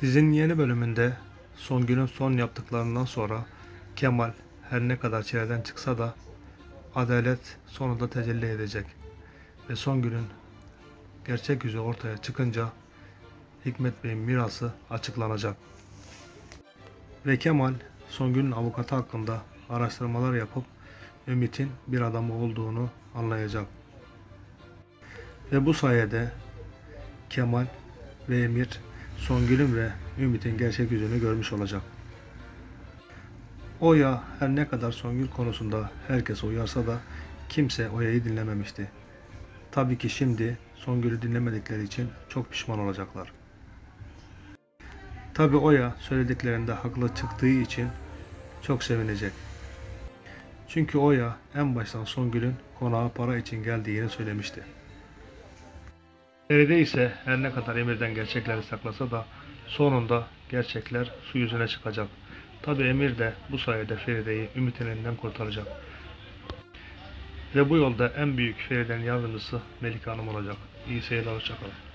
Dizinin yeni bölümünde Songül'ün son yaptıklarından sonra Kemal her ne kadar çileden çıksa da adalet sonunda tecelli edecek. Ve Songül'ün gerçek yüzü ortaya çıkınca Hikmet Bey'in mirası açıklanacak. Ve Kemal Songül'ün avukatı hakkında araştırmalar yapıp Ümit'in bir adamı olduğunu anlayacak. Ve bu sayede Kemal ve Emir Songül'ün ve Ümit'in gerçek yüzünü görmüş olacak. Oya her ne kadar Songül konusunda herkes uyarsa da kimse Oya'yı dinlememişti. Tabii ki şimdi Songül'ü dinlemedikleri için çok pişman olacaklar. Tabii Oya söylediklerinde haklı çıktığı için çok sevinecek. Çünkü Oya en baştan Songül'ün konağa para için geldiğini söylemişti. Feride ise her ne kadar Emir'den gerçekleri saklasa da sonunda gerçekler su yüzüne çıkacak. Tabi Emir de bu sayede Feride'yi Ümit'in elinden kurtaracak. Ve bu yolda en büyük Feride'nin yardımcısı Melike Hanım olacak. İyi seyirler, hoşçakalın.